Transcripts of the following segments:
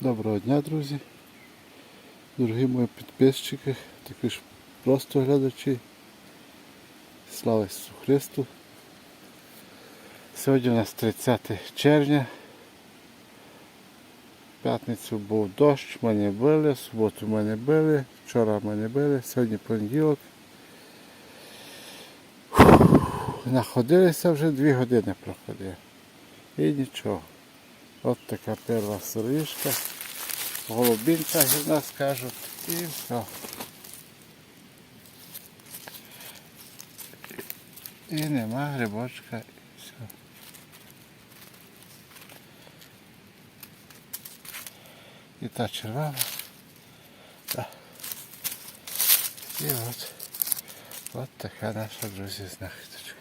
Доброго дня, друзі. Дорогі мої підписчики, також просто глядачі. Слава Ісусу Христу. Сьогодні у нас 30 червня. П'ятницю був дощ, мене били, суботу мене били, вчора мене били, сьогодні понеділок. Находилися вже дві години проходили. І нічого. От така перша сорішка. Голубінка, як в нас кажуть. І все. І нема грибочка, і все. І та червона. Та. І от. От така наша, друзі, знахідочка.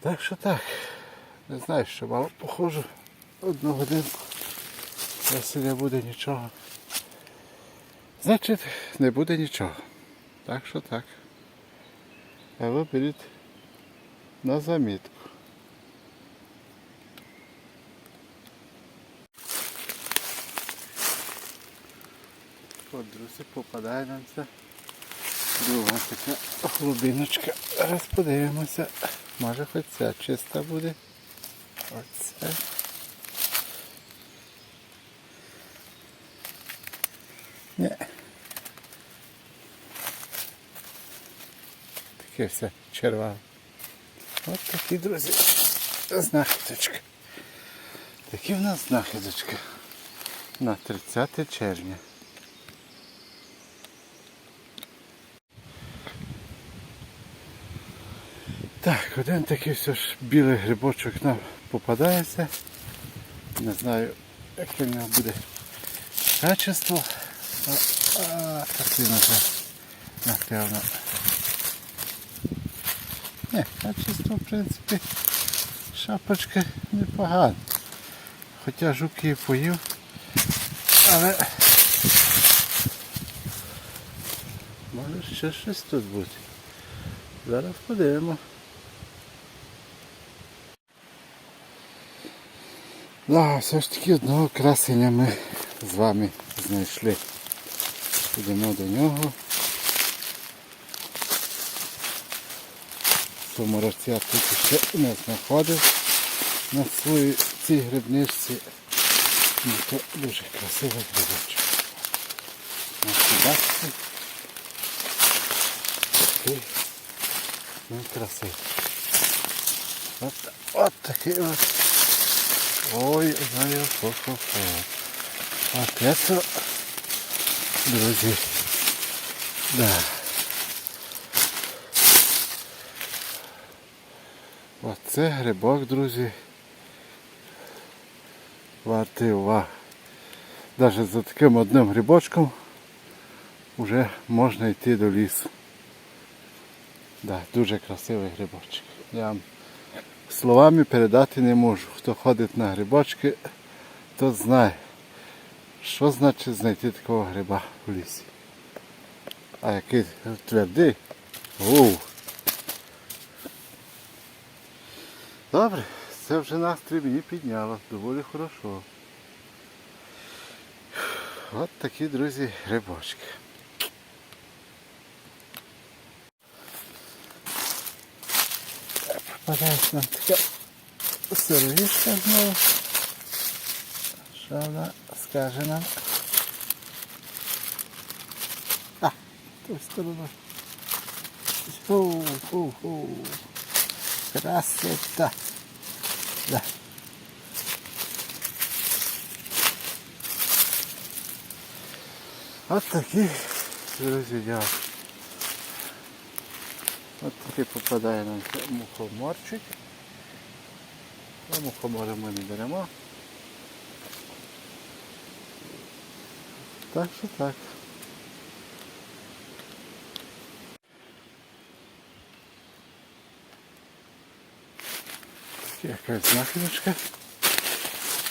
Так що так. Не знаю, що мало похожу одну годинку. Якщо не буде нічого. Значить, не буде нічого. Так що так. А ви беріть на замітку. От, друзі, попадає нам це. Друга така глибиночка. Зараз подивимося. Може хоч ця чиста буде. Оце. Ні. Таке все черваве. От такі, друзі, знахідочка. Такі в нас знахідочка на 30 червня. Так, один такий все ж білий грибочок нам попадається. Не знаю, яке в нього буде качество. А, а він вже напевно. Не, качество, в принципі, шапочка непогана. Хоча жуки і поїв, але може ще щось тут бути. Зараз подивимо. Да, все ж таки одного красення ми з вами знайшли. Йдемо до нього. В цьому році я тут ще не знаходив на своїй цій грибничці. Ну, то дуже красивий грибочок. На сідачці. Такий. Ну, красивий. От, от такий от. Ой, ой, хо хо хо Вот это, друзі, да. Оце грибок, друзі. Вартий уваги. Навіть за таким одним грибочком вже можна йти до лісу. Да, дуже красивий грибочок. Я вам словами передати не можу. Хто ходить на грибочки, тот знає, що значить знайти такого гриба в лісі. А який твердий. Оу. Добре, це вже настрій мені підняло, доволі хорошо. От такі, друзі, грибочки. Попадається нам така сировішка знову. Що вона скаже нам? А, ту сторону. Фу, фу, фу. Красота. Да. От такі, друзі, дякую. От такий попадає нам мухоморчик. А мухомори ми не беремо. Так що так. Якась знахідочка.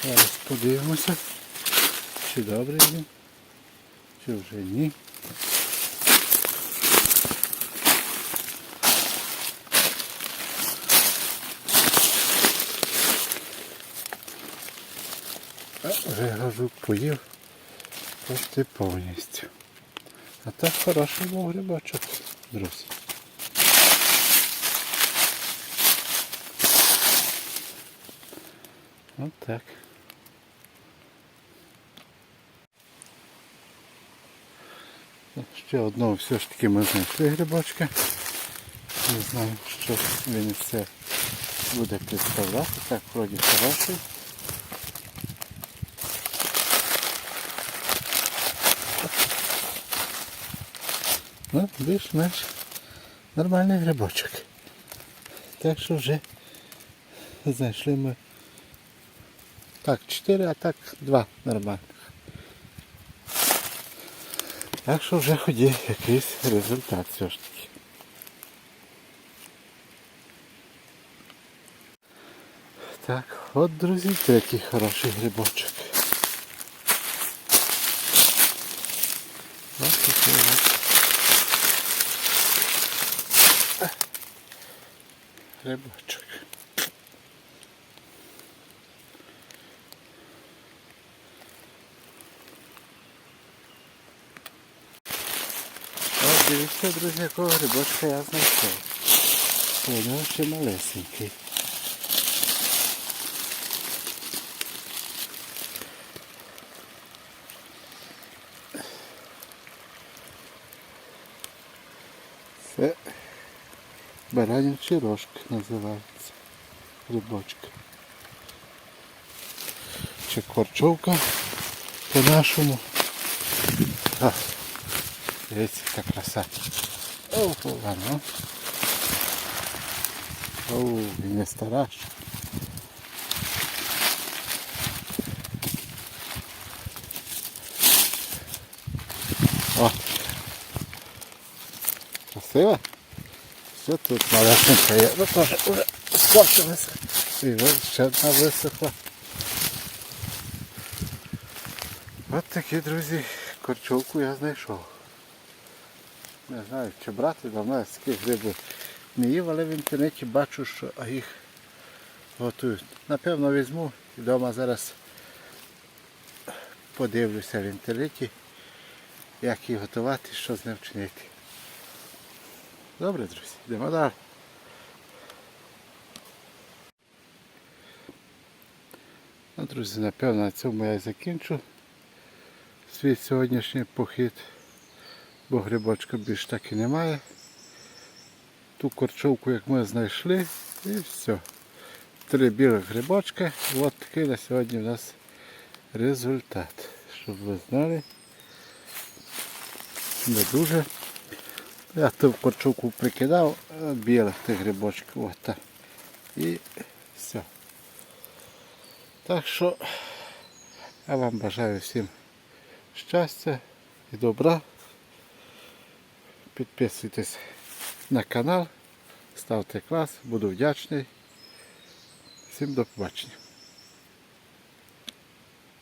Зараз подивимося, чи добре він, чи вже ні. Вже гажук поїв почти повністю. А так хороший був грибочок, друзі. От так. Ще одного все ж таки ми знайшли грибочка. Не знаю, що він це буде представляти. Так, вроді хороший. Ну, більш-менш нормальний грибочок. Так що вже знайшли ми. Так, 4, а так 2 нормальних. Так що вже хоч є якийсь результат все ж таки. Так, от, друзі, третій хороший грибочок. Ось такий. Грибочок. От дивіться, друзі, якого грибочка я знайшов. У нього ще малесенький. Це баранячий рожк називається. Грибочка. Чи корчовка по-нашому. Дивіться, яка краса. О, ладно. О, він не стара. ще. О. Красиво. Все тут малесенька є. Ну теж вже скорчилася. І ось ще одна висохла. От такі, друзі, корчовку я знайшов. Не знаю, чи брати, в мене таких грибів не їв, але в інтернеті бачу, що їх готують. Напевно візьму і вдома зараз подивлюся в інтернеті, як їх готувати, що з ним вчинити. Добре, друзі, йдемо далі. Ну, друзі, напевно на цьому я закінчу свій сьогоднішній похід, бо грибочка більш і немає. Ту корчовку, як ми знайшли, і все. Три білих грибочка. І от такий на сьогодні у нас результат. Щоб ви знали. Не дуже. Я ту корчовку прикидав, а білих тих грибочків. От. І все. Так що я вам бажаю всім щастя і добра. Підписуйтесь на канал, ставте клас, буду вдячний. Всім до побачення.